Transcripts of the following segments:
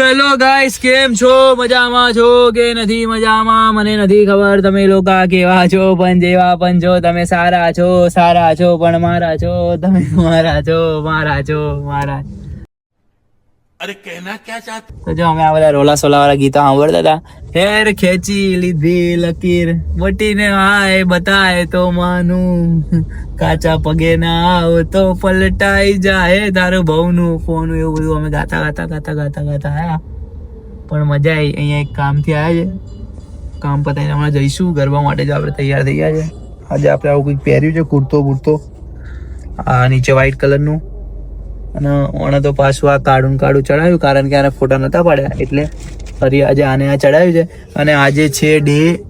Hello guys કેમ છો? મજામાં છો કે નથી મજામાં? મને નથી ખબર તમે લોકો કેવા છો, પણ જેવા પણ છો, તમે સારા છો સારા છો, પણ મારા છો, તમે મારા છો મારા છો, મારા અરે કહેના ક્યાં ચાહતે? તો જો અમે આ બધા રોલા સોલા વાળા ગીતો સાંભળતા હતા. હેર ખેંચી લીધી લકીર, વટીને હાય બતાય તો માનું. કાચા પગે ના આવ તો પલટાઈ જાય તારું ભવનું ફોન. એવું બધું અમે ગાતા ગાતા ગાતા ગાતા ગાતા આવ્યા પણ મજા આવી અહીંયા એક કામથી આવ્યા છે. કામ પતાવીને હમણાં જઈશું. ગરબા માટે જ આપણે તૈયાર થઈ ગયા છે. આજે આપણે આવું કંઈક પહેર્યું છે, કુર્તો બુર્તો. આ નીચે વ્હાઈટ કલરનું અને ઓણે તો પાછું આ કાળું કાઢું ચડાવ્યું, કારણ કે આને ફોટા નતા પાડ્યા. એટલે ફરી આજે આને આ ચડાવ્યું છે. અને આજે છે ડે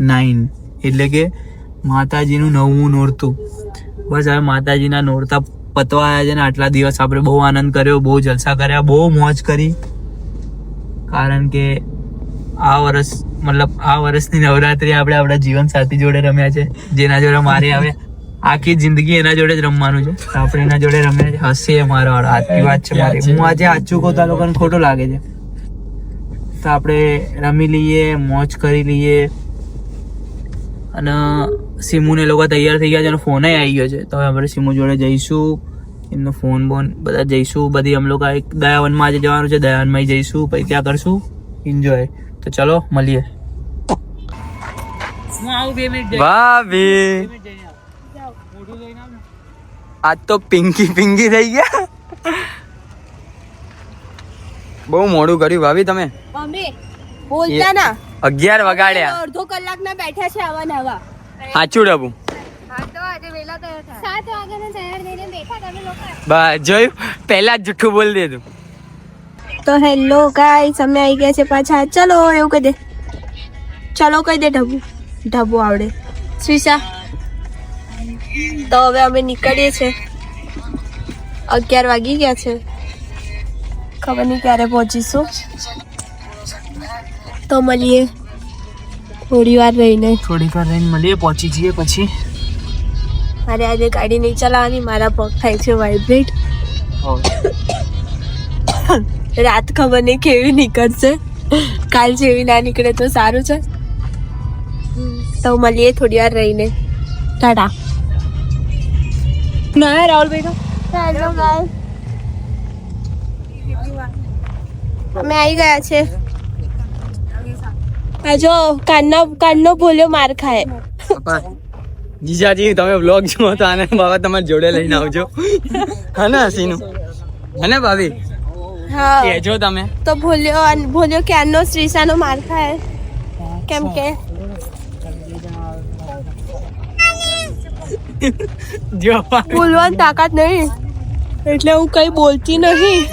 નાઇન. એટલે કે માતાજીનું નવમું નોરતું. બસ હવે માતાજીના નોરતા પતવા આવ્યા છે ને આટલા દિવસ આપણે બહુ આનંદ કર્યો, બહુ જલસા કર્યા, બહુ મોજ કરી. કારણ કે આ વર્ષ મતલબ આ વર્ષની નવરાત્રી આપણે આપણા જીવન સાથી જોડે રમ્યા છે. જેના જોડે મારે હવે આખી જિંદગી એના જોડે જ રમવાનું છે. આપણે એના જોડે રમે હસી મારો આજની વાત છે મારી. હું આજે આચું કહું તો લોકોને ખોટું લાગે છે. તો આપણે રમી લઈએ મોજ કરી લઈએ. અને સિમુ ને લોકો તૈયાર થઈ ગયા છે. અને ફોન આવી ગયો છે. તો હવે આપણે સિમુ જોડે જઈશું. એમનો ફોન બોન બધા જઈશું. બધી અમ લોકો એક દયાવનમાં આજે જવાનું છે. દયાવનમાં જઈશું. પછી ત્યાં કરશું? એન્જોય તો ચલો મળીએ. હું આવું બે મિનિટ ભાભી. આજ તો પિંકી પિંકી થઈ ગયા. બહુ મોડું કર્યું ભાભી તમે. અમે બોલતા ના. અગિયાર વગાડ્યા. અડધો કલાક ના બેઠા છે આવા નવા સાચું ડબુ. પહેલા જ જુઠ્ઠું બોલી દેતું તો હેલો ગાઈસ અમે આવી ગયા છે પાછા. ચલો એવું કહી દે. ચલો કહી દે ઢબુ ઢબુ આવડે. શ્રીષા તો હવે અમે નીકળીએ છે. અગિયાર વાગી ગયા છે. ખબર નહીં ક્યારે પહોંચીશું. તો મળીએ. થોડી વાર રહીને. થોડીક વાર રહીને મળીએ પહોંચી જઈએ પછી. મારે આજે ગાડી નહીં ચલાવવાની મારા પગ થાય છે વાઇબ્રેટ રાત ખબર નહીં કેવી નીકળશે. કાલ જેવી ના નીકળે તો સારું છે. તો મળીએ થોડી વાર રહીને. ટાટા. ના રાહુલભાઈ હેલો ગાઈસ અમે આવી ગયા છે. આ જો કાનનો કાનનો ભૂલ્યો માર ખાય. જીજાજી તમે વ્લોગ જુઓ તો આને બાબા તમારે જોડે લઈને આવજો. હા ને હસીનું? હે ભાભી? હા. કહેજો તમે. તો ભૂલ્યો ભોલ્યો ભૂલ્યો ક્યારનો શ્રીષાનો માર ખાય. કેમ કે જો બોલવાની તાકાત નહીં. એટલે હું કઈ બોલતી નહીં.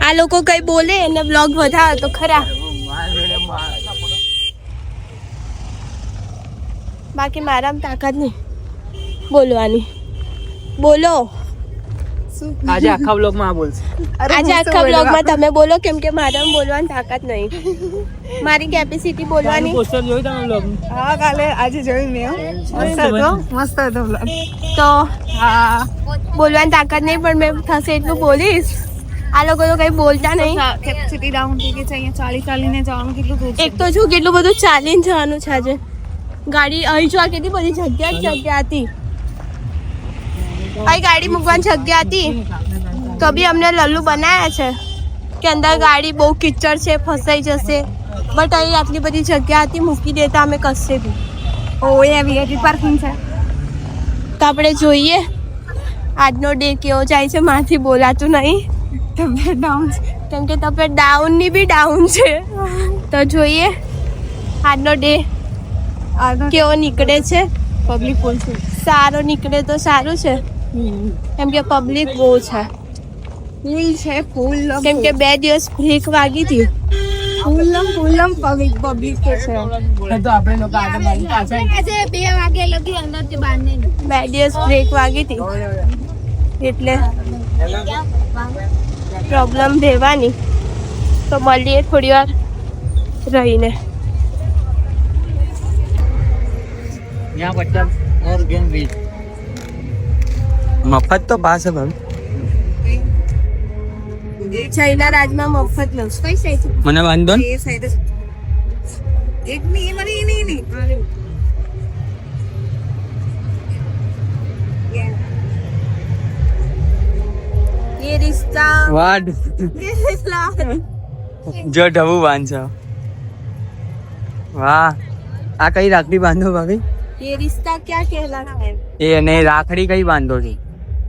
આ લોકો કઈ બોલે અને બ્લોગ વધારે તો ખરા. બાકી મારામાં તાકાત નહીં. બોલવાની. બોલો. આજે આખા બ્લોગમાં આ બોલશે. આજે આખા બ્લોગમાં તમે બોલો કેમ કે મારામાં બોલવાની તાકાત નહીં. મારી કેપેસિટી બોલવાની. પોસ્ટર જોયું તમે બ્લોગ હા કાલે આજે જોયું મેં મસ્ત હતો? મસ્ત હતો બ્લોગ તો હા બોલવાની તાકાત નહીં પણ મેં થશે એટલું બોલીશ. આ લોકો તો કઈ બોલતા નહીં. કેપેસિટી ડાઉન થઈ ગઈ છે અહીંયા ચાલી ચાલીને જવાનું કેટલું દૂર એક તો જો કેટલું બધું ચાલીને જવાનું છે આજે. ગાડી અહીં જો આ કેટલી બધી જગ્યા જ જગ્યા હતી. અહીં ગાડી મૂકવાની જગ્યા હતી. તો બી અમને લલ્લુ બનાવ્યા છે. કે અંદર ગાડી બહુ કિચડ છે ફસાઈ જશે. બટ અહીં આટલી બધી જગ્યા હતી મૂકી દેતા અમે કશે બી. ઓ એ વીઆઈપી પાર્કિંગ છે. તો આપણે જોઈએ. આજનો ડે કેવો જાય છે માથી બોલાતું નહીં. તબિયત ડાઉન કેમ કે તબિયત ડાઉનની બી ડાઉન છે. તો જોઈએ. આજનો ડે કેવો નીકળે છે? પબ્લિક સારો નીકળે તો સારું છે. કેમ કે પબ્લિક બહુ છે. ફૂલ છે ફૂલ કેમ કે બે દિવસ બ્રેક વાગી હતી. ફૂલમ ફૂલમ પબ્લિક પબ્લિક છે. તો આપણે લોકો આગળ આજે બે વાગે લગી અંદરથી બહાર બે દિવસ બ્રેક વાગી હતી. એટલે પ્રોબ્લેમ રહેવાની. તો મળીએ થોડી વાર રહીને. ત્યાં પચાસ ઓર ગેમ વીસ મફત તો પાસ હે ભાભી જયના રાજમાં મફત લઉં છું. કઈ સાઈડ મને વાંધો ને એ સાઈડ એક ની મને એની એની ये रिश्ता વાડ ये रिश्ता જો ઢબુ બાંધશો વાહ આ કઈ રાખડી બાંધો ભાભી ये रिश्ता क्या कहलाता है એ અને રાખડી કઈ બાંધો છો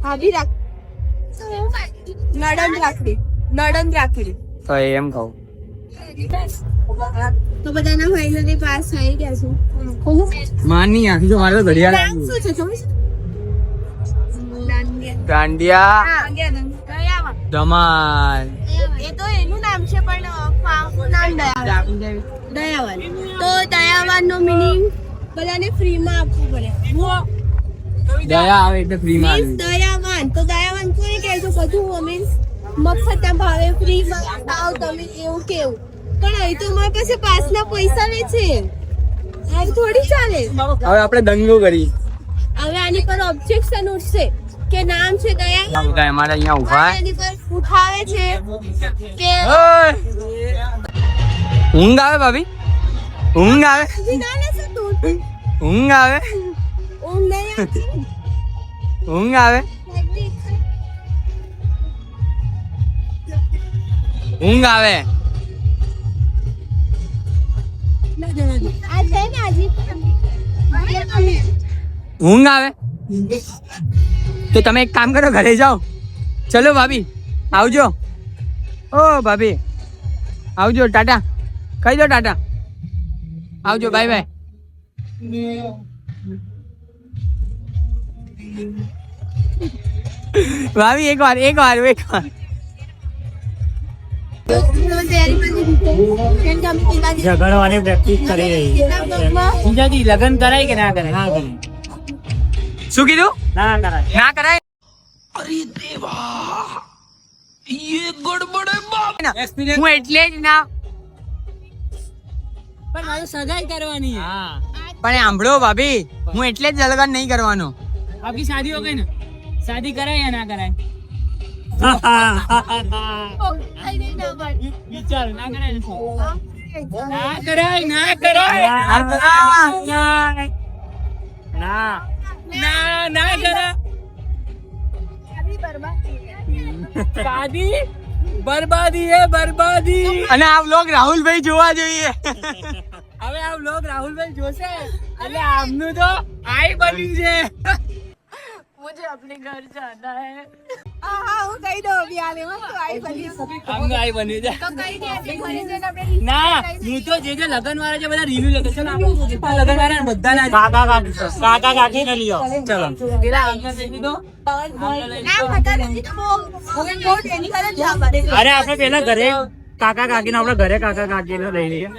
ભાભી રાખ નડન રાખડી નડન રાખડી. તો એમ કહું. પાસ થઈ ગયા છું. એ તો એનું નામ છે પણ નામ દયાવાન. તો દયાવાન. નો મિનિંગ બધાને ફ્રીમાં આપવું પડે. દયા આવે એટલે ફ્રી માં દયાવાન. તો દયાવાન કોને કહે છે બધું મીન્સ મફત ભાવે ફ્રી માં આવ તમે એવું કેવું. પણ અહીં તો મારી પાસે પાસના પૈસા વે છે. આમ થોડી ચાલે. હવે આપણે દંગો કરી. હવે આની પર ઓબ્જેક્શન ઉઠશે કે નામ છે દયા? ગાય અમારે અહીંયા ઊભા. એની પર ઉઠાવે છે કે ઊંઘ આવે ભાભી? ઊંઘ આવે? ના ના ઊંઘ આવે? ઊંઘ આવે. ઊંઘ આવે? ઊંઘ આવે? તો તમે એક કામ કરો ઘરે જાઓ. ચલો ભાભી આવજો. ઓ ભાભી આવજો ટાટા. કહી દો ટાટા. આવજો બાય બાય. ભાભી એક વાર એક વાર એક વાર. ઝઘડવાની પ્રેક્ટિસ કરી રહી. પૂજાજી લગ્ન કરાય કે ના કરાય? ના કરાય. શું કીધું? ના કરાય. ના કરાય? હું એટલે જ ના. પણ મારે સગાઈ કરવાની હા. પણ સાંભળો ભાભી હું એટલે જ લગન નહીં કરવાનો. આપકી शादी हो गई ना? शादी कराए या ना कराए વિચાર ના કરાય ના કરાય ના કરાય ના ના ના કરાય શાદી બરબાદી હે બરબાદી અને આ વ્લોગ રાહુલભાઈ જોવા જોઈએ. હવે આ લોક રાહુલભાઈ જોશે? એટલે આમનું તો આઈ બની છે. તો अपने घर जाना है। ના હું તો જે જે લગન વાળા છે બધા રિવ્યુ લખે ચલો લગન વાળા ને બધાના કાકા કાકી કાકા કાકી ને લ્યો ચલો પેલા અરે આપણે પેલા ઘરે કાકા કાકી ને આપડે ઘરે કાકા કાકી ને લઈ લઈએ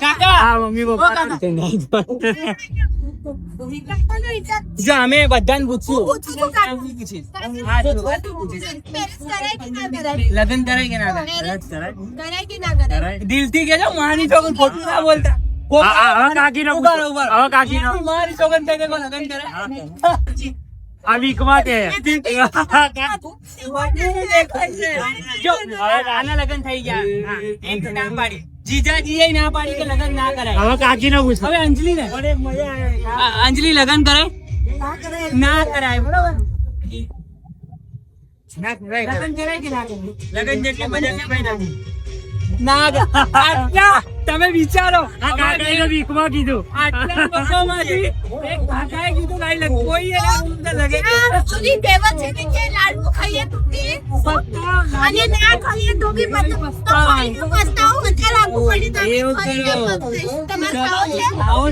કાકા હા મમ્મી પપ્પા જો અમે બધાને પૂછશું. પૂછું છું કાકા. હા, તો પેરેન્ટ્સ કરાય કે ના કરાય? લગન કરાય કે ના કરાય? કે ના કરાય? દિલથી કેજો છોકન ખોટું ના બોલતા. લગન કરે આ વીક કે? આના લગન થઈ ગયા. એમ પાડી. જીજાજી ના પાડી કે લગન ના કરાય. હવે કાકી નો પૂછ. હવે અંજલિ ને અંજલિ લગન કરે? ના કરાય. બરોબર? લગન કરાય કે ના કરાય? લગન જેટલી મજા કે ભાઈ નથી ના તમે વિચારો. આ કાકાએ વીકમાં કીધું. આટલા લોકોમાંથી એક કાકાએ કીધું કાઈ લગ કોઈ એને ઊંઘ લગે. સુધી કહેવત છે કે જે લાડુ ખાઈએ તો અને ના ખાઈએ તો બી પત- તો ખાઈને પસ્તાવો લાગુ પડી તો એવું કરો. તમારે ખાવું છે? આવો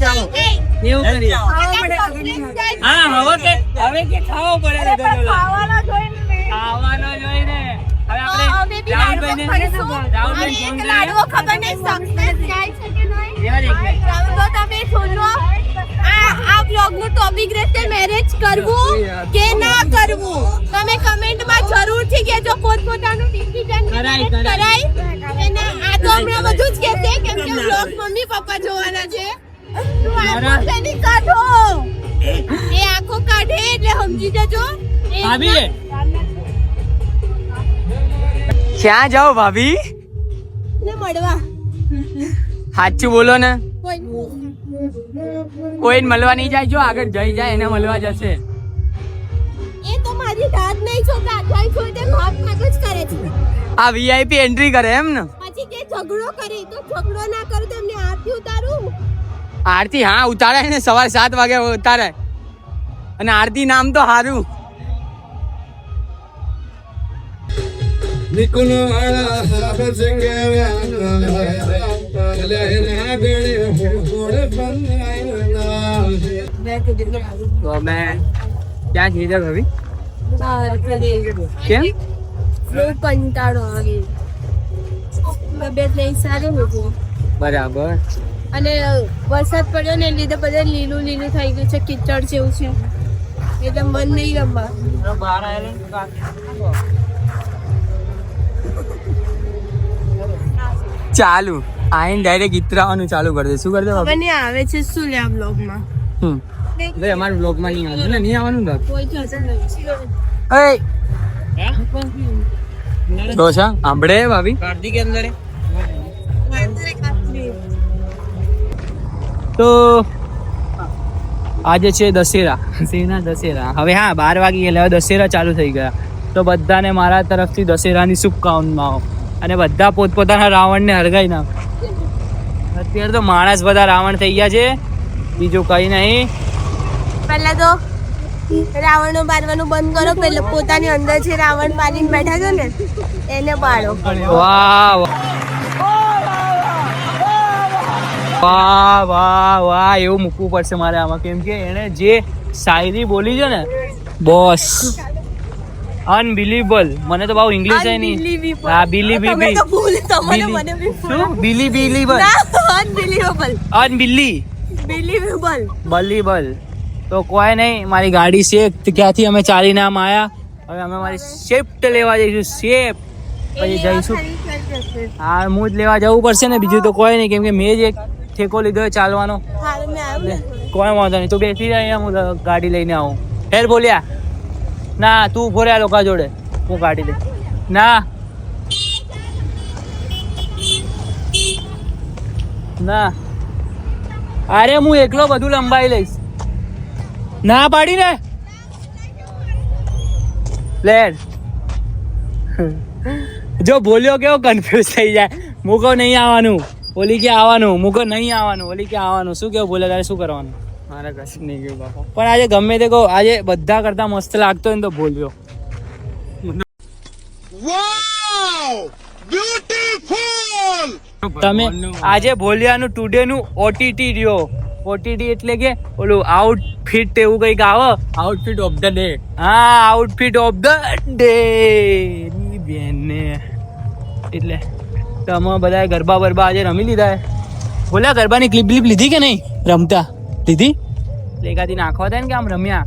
ચાલો. એવું કરીએ. હા હવે કે હવે કે ખાવો પડે લગનનો લાડુ. ખાવાનો જોઈને હવે આપણે રાહુલભાઈને રાહુલભાઈ ફોન ખબર નહીં success જાય છે કે નહીં? એવા જ એક મિનિટ. તો તમે શોધો. આ આ બ્લોગનું ટોપિક રહેશે મેરેજ કરવું કે ના કરવું? તમે કમેન્ટમાં જરૂરથી કહેજો પોતપોતાનું ડિસિઝન કરાય, કરાય. અને આ તો હમણાં બધું જ કહેશે કેમ કે બ્લોગ મમ્મી પપ્પા જોવાના છે. કાઢો. એ આંખો કાઢે એટલે સમજી જજો. ભાભી. ક્યાં જાઓ ભાભી? ને મળવા. સાચું બોલો ને. કોઈ મળવા નહીં જાય જો આગળ જઈ જાય એને મળવા જશે. એ તો મારી દાદ નહીં છો દાદા છો તે ભાગ ભાગ કરે છે. આ વીઆઈપી એન્ટ્રી કરે એમ ને? પછી જે ઝઘડો કરે તો ઝઘડો ના કરો તો એમને આરતી ઉતારું. આરતી હા ઉતારે ને સવારે સાત વાગે ઉતારે અને આરતી નામ તો મેં ક્યાં જઈ જાય ભાભી? કેમ? કંટાળો આવે બરાબર. અને વરસાદ પડ્યો ને લીધે બધા લીલું લીલું થઈ ગયું છે કિચડ જેવું છે. એટલે મન નહીં રમવા ચાલુ. આઈને ડાયરેક્ટ ઇતરાવાનું ચાલુ કરી દે. શું કરી દે હવે નહીં આવે છે શું લે આ બ્લોગમાં હમ. લે અમારા બ્લોગમાં નહીં આવતું. ને નહીં આવવાનું ને કોઈ જશે નહીં. એ ડોસા આંબળે ભાભી? કાર્તિક અંદર? તો આજે છે દશેરા. સિંહના દશેરા. હવે હા બાર વાગી ગયા હવે દશેરા ચાલુ થઈ ગયા. તો બધાને મારા તરફથી દશેરાની શુભકામનાઓ. અને બધા પોતપોતાના રાવણને હરગાઈ નાખ. અત્યારે તો માણસ બધા રાવણ થઈ ગયા છે. બીજું કઈ નહીં. પહેલા તો રાવણ મારવાનું બંધ કરો. પેલા પોતાની અંદર જે રાવણ પાડીને બેઠા છે ને એને બાળો વાહ. વાહ વાહ વાહ એવું મૂકવું પડશે મારે આમાં. કેમ કે એણે જે શાયરી બોલી છે ને બોસ. અનબિલીવેબલ મને તો બહુ ઇંગ્લિશ છે નહીં. હા બિલીવી તમે તો ભૂલ તમને મને બી શું? બિલી બિલીવલ અનબિલીવેબલ અનબિલી બિલીવેબલ બલીબલ તો કોઈ નહીં મારી ગાડી છે ક્યાંથી અમે ચાલીને આમ આવ્યા હવે અમે મારી શિફ્ટ લેવા જઈશું શેપ પછી જઈશું. હા હું જ લેવા જવું પડશે ને બીજું તો કોઈ નહીં. કેમ કે મેં જ એક ઠેકો લીધો ચાલવાનો? કોઈ વાંધો નહીં. તું બેસી જાય હું ગાડી લઈને આવું. ફેર બોલ્યા? ના તું ઊભો રહ્યા લોકો જોડે. હું ગાડી લઈ ના. ના. અરે હું એકલો બધું લંબાઈ લઈશ. ના પાડી ને? લેડ જો બોલ્યો કેવો કન્ફ્યુઝ થઈ જાય. મૂકો નહીં આવવાનું. ઓલી કે આવવાનું? મુગર નહીં આવવાનું. ઓલી કે આવવાનું. શું કેવું બોલે તારે શું કરવાનું? મારે કશું નહીં ગયું બાપા. પણ આજે ગમે તે કહો આજે બધા કરતા મસ્ત લાગતો હોય ને તો બોલ્યો તમે આજે ભોલિયાનું ટુડેનું ઓટીટી રહ્યો. ઓટીટી એટલે કે ઓલું આઉટફિટ એવું કંઈક આવે? આઉટફિટ ઓફ ધ ડે હા આઉટફિટ ઓફ ધ ડે બેન બેનને. તમે બધા ગરબા બરબા આજે રમી લીધા બોલ્યા, ગરબાની ક્લિપ બ્લિપ લીધી કે નહીં? રમતા. લીધી? લેગાથી નાખવા થાય ને કે આમ રમ્યા.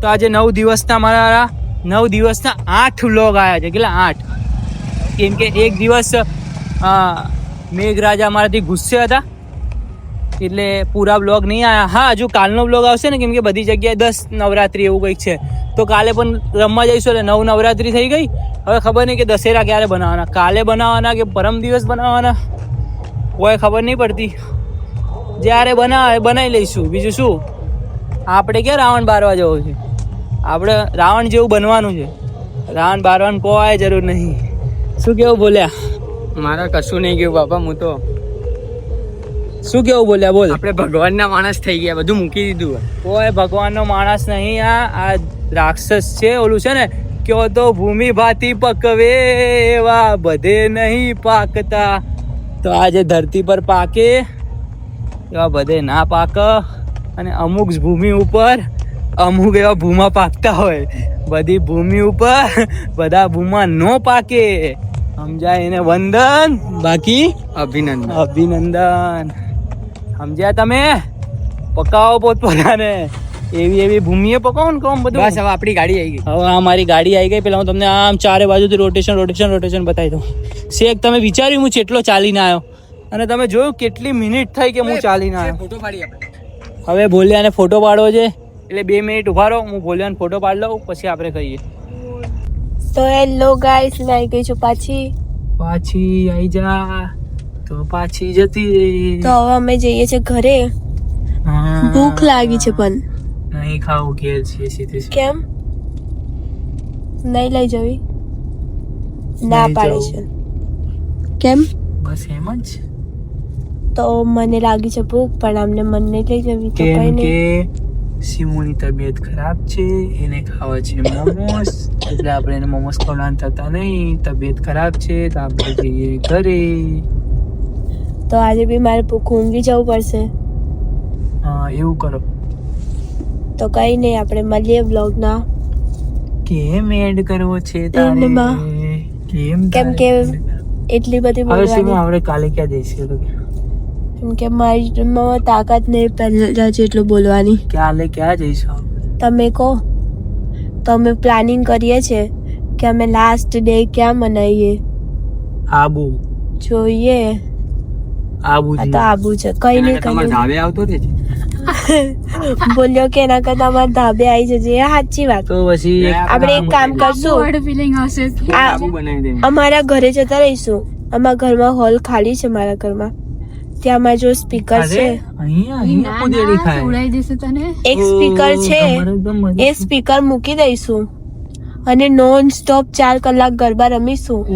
તો આજે નવ દિવસના મારા નવ દિવસના આઠ વ્લોગ આવ્યા છે. કેટલા? આઠ. કેમ કે એક દિવસ મેઘરાજા મારાથી ગુસ્સે હતા. એટલે પૂરા બ્લોગ નહીં આવ્યા હા, હજુ કાલનો બ્લોગ આવશે ને? કેમ કે બધી જગ્યાએ દસ નવરાત્રી એવું કંઈક છે. તો કાલે પણ રમવા જઈશું એટલે નવ નવરાત્રી થઈ ગઈ. હવે ખબર નહીં કે દશેરા ક્યારે બનાવવાના. કાલે બનાવવાના કે પરમ દિવસ બનાવવાના? કોઈ ખબર નહીં પડતી. જ્યારે બનાવે બનાવી લઈશું. બીજું શું? આપણે ક્યાં રાવણ બારવા જવું છે? આપણે રાવણ જેવું બનવાનું છે. રાવણ બારવાનું કોઈ જરૂર નહીં. શું કેવું બોલ્યા? મારે કશું નહીં ગયું બાપા હું તો શું કેવું બોલ્યા? બોલ. આપણે ભગવાનના માણસ થઈ ગયા બધું મૂકી દીધું કોઈ ભગવાનનો માણસ નહીં આ આ રાક્ષસ છે ઓલું છે ને કયો તો ભૂમિ ભાતી પકવે એવા બધે નહીં પાકતા. તો આજે ધરતી પર પાકે એવા બધે ના પાક અને અમુક ભૂમિ ઉપર અમુક એવા ભૂમા પાકતા હોય. બધી ભૂમિ ઉપર બધા ભૂમા નો પાકે. સમજાય એને વંદન? બાકી અભિનંદન. અભિનંદન. સમજ્યા તમે? પકાવો પોતપોતાને. એવી એવી ભૂમિએ પકાવો ને કોમ બધું. બસ હવે આપણી ગાડી આવી ગઈ. હવે આ મારી ગાડી આવી ગઈ પેલા હું તમને આમ ચારે બાજુથી રોટેશન રોટેશન રોટેશન બતાવી દઉં. શેક તમે વિચાર્યું હું જેટલો ચાલીને આવ્યો અને તમે જોયું કેટલી મિનિટ થઈ કે હું ચાલીને આવ્યો ફોટો પાડી આપણે. હવે ભોલિયાને ફોટો પાડવો છે એટલે બે મિનિટ ઊભા રહો હું ભોલિયાને ફોટો પાડી લઉં પછી આપણે કહીએ. તો હેલો ગાઈસ લઈ ગઈ છું પાછી. પાછી આઈ જા તો પાછી જતી રહી. તો હવે અમે જઈએ છીએ ઘરે. હા. ભૂખ લાગી છે પણ. નહીં ખાવું કે છે સીધી કેમ? નહીં લઈ જવી? ના પાડે છે. કેમ? બસ એમ જ. તો મને લાગી છે ભૂખ પણ આમને મન નહીં લઈ જવી તો કઈ નહીં. સિમુની તબિયત ખરાબ છે એને ખાવા છે મોમોસ એટલે આપણે એને મોમોસ ખવડાવવાનું થતા નહીં તબિયત ખરાબ છે તો આપણે જઈએ ઘરે. તો આજે બી મારે ભૂખ ઊંઘી જવું પડશે. હા એવું કરો. તો કઈ નહીં આપણે મળીએ બ્લોગના કેમ એડ કરવો છે તારે? કેમ કેમ કે એટલી બધી બોલવાની? આપણે કાલે ક્યાં જઈશું તો? કેમ કે મારી તાકાત નહીં પહેલા જેટલું બોલવાની. કાલે ક્યાં જઈશું તમે કહો. તો અમે પ્લાનિંગ કરીએ છીએ કે અમે લાસ્ટ ડે ક્યાં મનાવીએ આબુ. જોઈએ. આબુ આ તો આબુ છે. કઈ નહીં તમારે કઈ ધાબે આવતો રહેજે? નહીં. બોલ્યો કે એના કરતા અમારા ધાબે આવી જજે. સાચી વાત. તો પછી આપણે એક કામ કરશું. અમારા ઘરે જતા રહીશું. અમારા ઘરમાં હોલ ખાલી છે મારા ઘરમાં. ત્યાં જો સ્પીકર છે. એક સ્પીકર છે. એ સ્પીકર મૂકી દઈશું. અને નોન સ્ટોપ ચાર કલાક ગરબા રમીશું.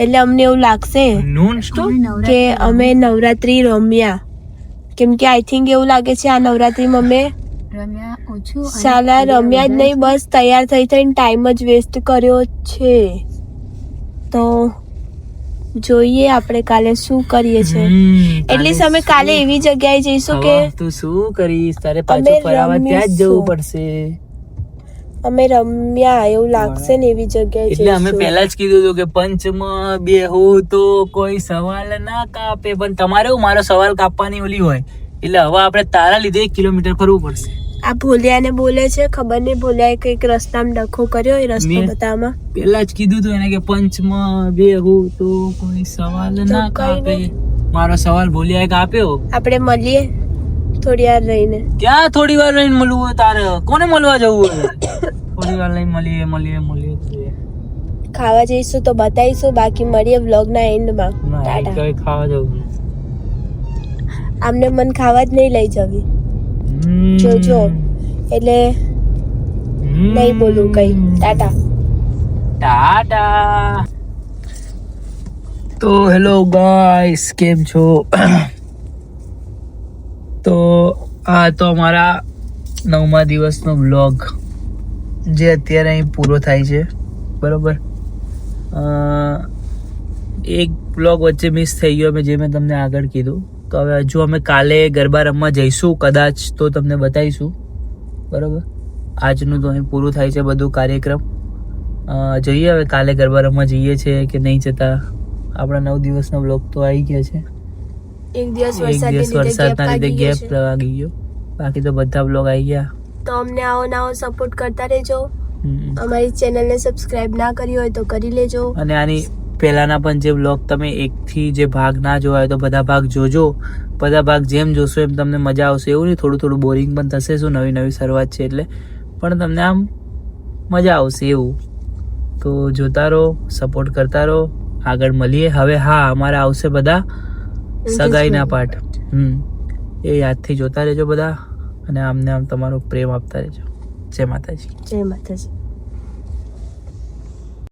એટલે અમને એવું લાગશે નોન સ્ટોપ કે અમે નવરાત્રી રમ્યા. કેમ કે આઈ થિંક એવું લાગે છે આ નવરાત્રીમાં અમે સાલા રમ્યા જ નહીં બસ તૈયાર થઈ થઈને ટાઈમ જ વેસ્ટ કર્યો છે. તો જોઈએ આપણે કાલે શું કરીએ છે. એટલીસ્ટ અમે કાલે એવી જગ્યાએ જઈશું કે તું શું કરીશ? તારે પાછું ફરાવા ત્યાં જ જવું પડશે. અમે રમ્યા એવું લાગશે ને એવી જગ્યાએ એટલે અમે પહેલા જ કીધું હતું કે પંચમાં બેહું તો કોઈ સવાલ ના કાપે પણ તમારે મારો સવાલ કાપવાની ઓલી હોય. એટલે હવે આપણે તારા લીધે એક કિલોમીટર ફરવું પડશે. આ ભોલિયાને બોલે છે ખબર નહીં ભોલિયાએ કંઈક રસ્તામાં ડખો કર્યો એ રસ્તો બતાવવામાં પહેલા જ કીધું હતું એને કે પંચમાં બેહું તો કોઈ સવાલ ના કાપે. મારો સવાલ ભૂલ્યા કાપ્યો. આપણે મળીએ. થોડી વાર રહીને. ક્યાં થોડી વાર રહીને મળવું હોય તારે? કોને મળવા જવું હોય? થોડી વાર લઈને મળીએ મળીએ મળીએ ખાવા જઈશું તો બતાવીશું બાકી મળીએ વ્લોગના એન્ડમાં ટાટા. કઈ ખાવા જવું આમને મન ખાવા જ નહીં લઈ જવી. જોજો. એટલે. નહીં બોલું કઈ. ટાટા. ટાટા. તો હેલો ગાઈસ કેમ છો? તો આ તો અમારા નવમા દિવસનો બ્લોગ જે અત્યારે અહીં પૂરો થાય છે. બરાબર? એક બ્લોગ વચ્ચે મિસ થઈ ગયો મેં જે મેં તમને આગળ કીધું. તો હવે હજુ અમે કાલે ગરબા રમવા જઈશું, કદાચ તો તમને બતાવીશું. બરાબર? આજનું તો અહીં પૂરું થાય છે બધું કાર્યક્રમ. જોઈએ હવે કાલે ગરબા રમવા જઈએ છે કે નહીં જતા? આપણા નવ દિવસનો બ્લોગ તો આવી ગયા છે. એક દિવસ વરસાદના લીધે ગેપ લાગી ગયો બાકી તો બધા બ્લોગ આવી ગયા. તો અમને આવો નવો સપોર્ટ કરતા રહેજો. અમારી ચેનલને સબસ્ક્રાઇબ ના કરી હોય તો કરી લેજો. અને આની પહેલાના પણ જે બ્લોગ તમે એકથી જે ભાગ ના જોયા હોય તો બધા ભાગ જોજો. બધા ભાગ જેમ જોશો એમ તમને મજા આવશે. એવું નહીં થોડું થોડું બોરિંગ પણ થશે. શું નવી નવી શરૂઆત છે એટલે. પણ તમને આમ મજા આવશે એવું. તો જોતા રહો સપોર્ટ કરતા રહો. આગળ મળીએ. હવે હા અમારા આવશે બધા સગાઈના પાઠ. હમ. એ યાદથી જોતા રહેજો બધા અને આમને આમ તમારો પ્રેમ આપતા રહેજો. જય માતાજી. જય માતાજી.